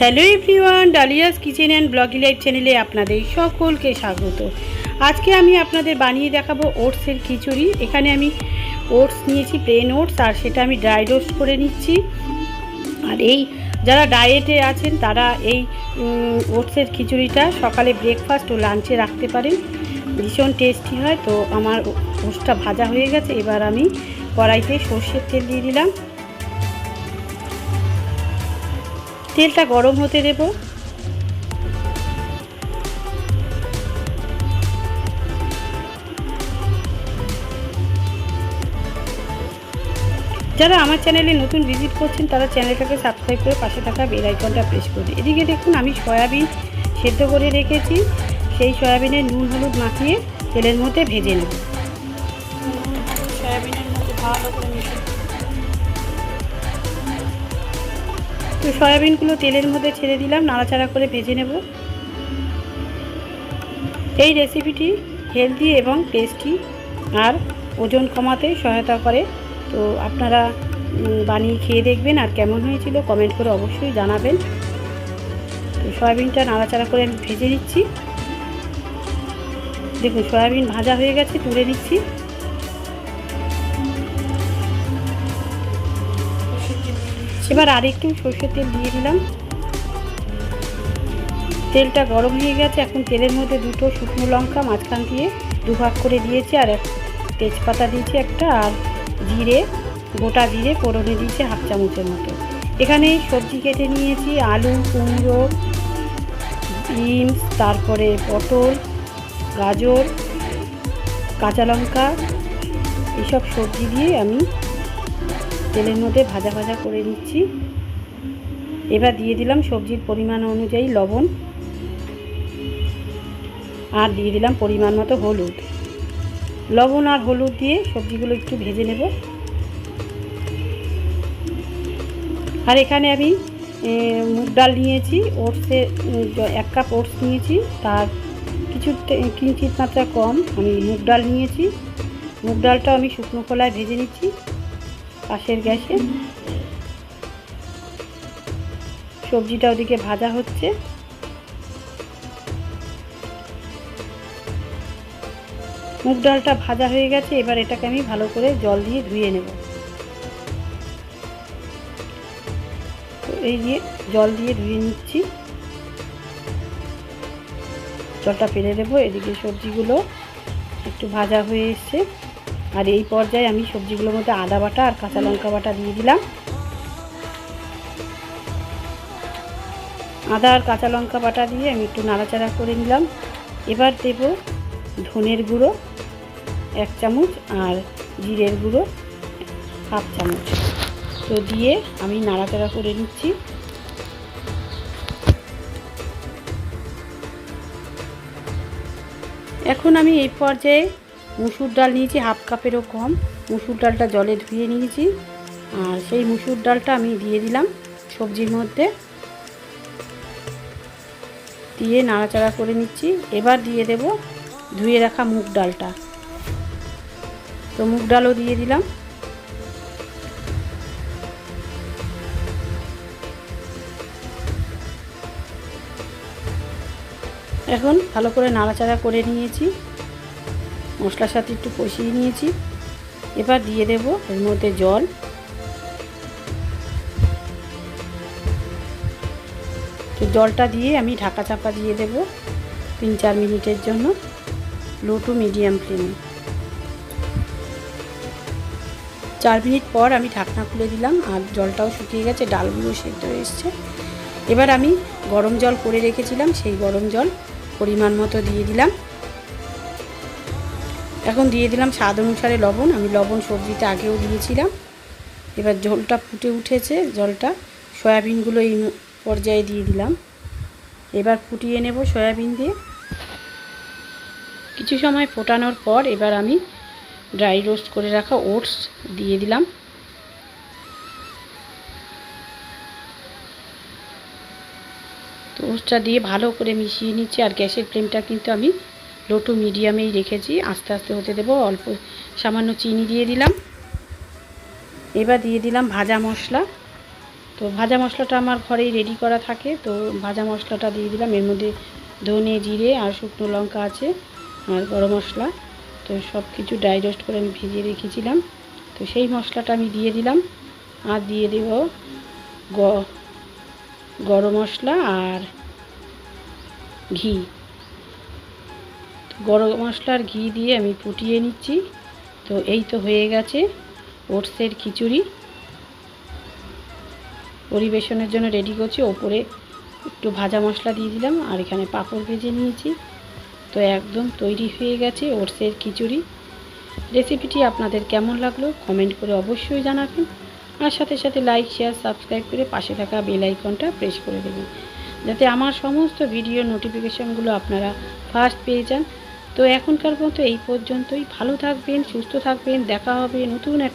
Hello everyone, Dalia's kitchen and bloggy life চ্যানেলে আপনাদের সকলকে স্বাগত। আজকে আমি আপনাদের বানিয়ে দেখাবো ওটসের খিচুড়ি। এখানে আমি ওটস নিয়েছি প্লেন ওটস, আর সেটা আমি ড্রাই রোস্ট করে নিচ্ছি। আর এই যারা ডায়েটে আছেন, তারা এই ওটসের খিচুড়িটা সকালে ব্রেকফাস্ট ও লাঞ্চে রাখতে পারেন। ভীষণ টেস্টি হয়। তো আমার ওটসটা ভাজা হয়ে গেছে। এবার আমি কড়াইতে সর্ষের তেল দিয়ে দিলাম। তেলটা গরম হতে দেব। যারা আমার চ্যানেলে নতুন ভিজিট করছেন, তারা চ্যানেলটাকে সাবস্ক্রাইব করে পাশে থাকা বেল আইকনটা প্রেস করুন এদিকে দেখুন, আমি সয়াবিন সেদ্ধ করে রেখেছি। সেই সয়াবিনের নুন, হলুদ মাখিয়ে তেলের মধ্যে ভেজে নেব। সয়াবিনের মধ্যে ভালো করে তো সয়াবিনগুলো তেলের মধ্যে ছেড়ে দিলাম, নাড়াচাড়া করে ভেজে নেব। এই রেসিপিটি হেলদি এবং টেস্টি আর ওজন কমাতে সহায়তা করে। তো আপনারা বানিয়ে খেয়ে দেখবেন আর কেমন হয়েছিল কমেন্ট করে অবশ্যই জানাবেন। তো সয়াবিনটা নাড়াচাড়া করে আমি ভেজে নিচ্ছি। দেখুন, সয়াবিন ভাজা হয়ে গেছে, তুলে নিচ্ছি। এবার আরেকটু সর্ষের তেল দিয়ে দিলাম। তেলটা গরম হয়ে গেছে, এখন তেলের মধ্যে দুটো শুকনো লঙ্কা মাঝখান দিয়ে দুভাগ করে দিয়েছি, আর এক তেজপাতা দিয়েছি একটা, আর জিরে, গোটা জিরে ফোড়নে দিয়েছি হাফ চামচের মতো। এখানে সবজি কেটে নিয়েছি, আলু, কুমড়ো, বিনস, তারপরে পটল, গাজর, কাঁচা লঙ্কা, এসব সবজি দিয়ে আমি তেলের মধ্যে ভাজা ভাজা করে নিচ্ছি। এবার দিয়ে দিলাম সবজির পরিমাণ অনুযায়ী লবণ। আর দিয়ে দিলাম পরিমাণ মতো হলুদ। লবণ আর হলুদ দিয়ে সবজিগুলো একটু ভেজে নেব। আর এখানে আমি মুগ ডাল নিয়েছি, ওটসে, এক কাপ ওটস নিয়েছি। তার কিছু কিঞ্চিত মাত্রা কম আমি মুগ ডাল নিয়েছি। মুগ ডালটা আমি শুকনো খোলায় ভেজে নিচ্ছি। পাশের গ্যাসে। সবজিটা ওদিকে ভাজা হচ্ছে। মুগ ডালটা ভাজা হয়ে গেছে, এবার এটাকে আমি ভালো করে জল দিয়ে ধুয়ে নেব। এই দিয়ে জল দিয়ে ধুয়ে নিচ্ছি। জলটা ফেলে দেবো, এদিকে সবজিগুলো একটু ভাজা হয়ে এসছে। আর এই পর্যায়ে আমি সবজিগুলোর মধ্যে আদা বাটা আর কাঁচা লঙ্কা বাটা দিয়ে দিলাম। আদা আর কাঁচা লঙ্কা বাটা দিয়ে আমি একটু নাড়াচাড়া করে নিলাম। এবার দেব ধনের গুঁড়ো, এক চামচ, আর জিরের গুঁড়ো, হাফ চামচ। তো দিয়ে আমি নাড়াচাড়া করে নিচ্ছি। এখন আমি এই পর্যায়ে মুসুর ডাল নিয়েছি, হাফ কাপেরও কম। মুসুর ডালটা জলে ধুয়ে নিয়েছি। আর সেই মুসুর ডালটা আমি দিয়ে দিলাম সবজির মধ্যে। দিয়ে নাড়াচাড়া করে নিচ্ছি। এবার দিয়ে দেব ধুয়ে রাখা মুগ ডালটা। তো মুগ ডালও দিয়ে দিলাম। এখন ভালো করে নাড়াচাড়া করে নিয়েছি। মশলার সাথে একটু কষিয়ে নিয়েছি। এবার দিয়ে দেব এর মধ্যে জল। তো জলটা দিয়ে আমি ঢাকা চাপা দিয়ে দেব তিন চার মিনিটের জন্য লো টু মিডিয়াম ফ্লেমে চার মিনিট পর আমি ঢাকনা খুলে দিলাম আর জলটাও শুকিয়ে গেছে, ডালগুলো সেদ্ধ এসছে। এবার আমি গরম জল করে রেখেছিলাম, সেই গরম জল পরিমাণ মতো দিয়ে দিলাম। এখন দিয়ে দিলাম স্বাদ অনুসারে লবণ। আমি লবণ সবজিতে আগেও দিয়েছিলাম। এবার ঝোলটা ফুটে উঠেছে, জলটা। সয়াবিনগুলো এই পর্যায়ে দিয়ে দিলাম। এবার ফুটিয়ে নেব সয়াবিন দিয়ে। কিছু সময় ফোটানোর পর এবার আমি ড্রাই রোস্ট করে রাখা ওটস দিয়ে দিলাম। তো ওটসটা দিয়ে ভালো করে মিশিয়ে নিচ্ছি। আর গ্যাসের ফ্লেমটা কিন্তু আমি লো টু মিডিয়ামেই রেখেছি, আস্তে আস্তে হতে দেবো, অল্প সামান্য চিনি দিয়ে দিলাম। এবার দিয়ে দিলাম ভাজা মশলা। তো ভাজা মশলাটা আমার ঘরেই রেডি করা থাকে, তো ভাজা মশলাটা দিয়ে দিলাম। এর মধ্যে ধনে জিরে আর শুকনো লঙ্কা আছে, আর গরম মশলা। তো সব কিছু ড্রাই রোস্ট করে আমি ভিজিয়ে রেখেছিলাম। তো সেই মশলাটা আমি দিয়ে দিলাম। আর দিয়ে দেব গরম মশলা আর ঘি। গরম মশলার ঘি দিয়ে আমি ফুটিয়ে নিচ্ছি। তো এই তো হয়ে গেছে ওটসের খিচুড়ি। পরিবেশনের জন্য রেডি করছি। ওপরে একটু ভাজা মশলা দিয়ে দিলাম আর এখানে পাঁপড় ভেজে নিয়েছি। তো একদম তৈরি হয়ে গেছে ওটসের খিচুড়ি। রেসিপিটি আপনাদের কেমন লাগল কমেন্ট করে অবশ্যই জানাবেন। আর সাথে সাথে লাইক, শেয়ার, সাবস্ক্রাইব করে পাশে থাকা বেল আইকনটা প্রেস করে দেবেন। যাতে আমার সমস্ত ভিডিও নোটিফিকেশানগুলো আপনারা ফার্স্ট পেয়ে যান। তো এখনকার মতো এই পর্যন্তই। ভালো থাকবেন সুস্থ থাকবেন দেখা হবে নতুন এক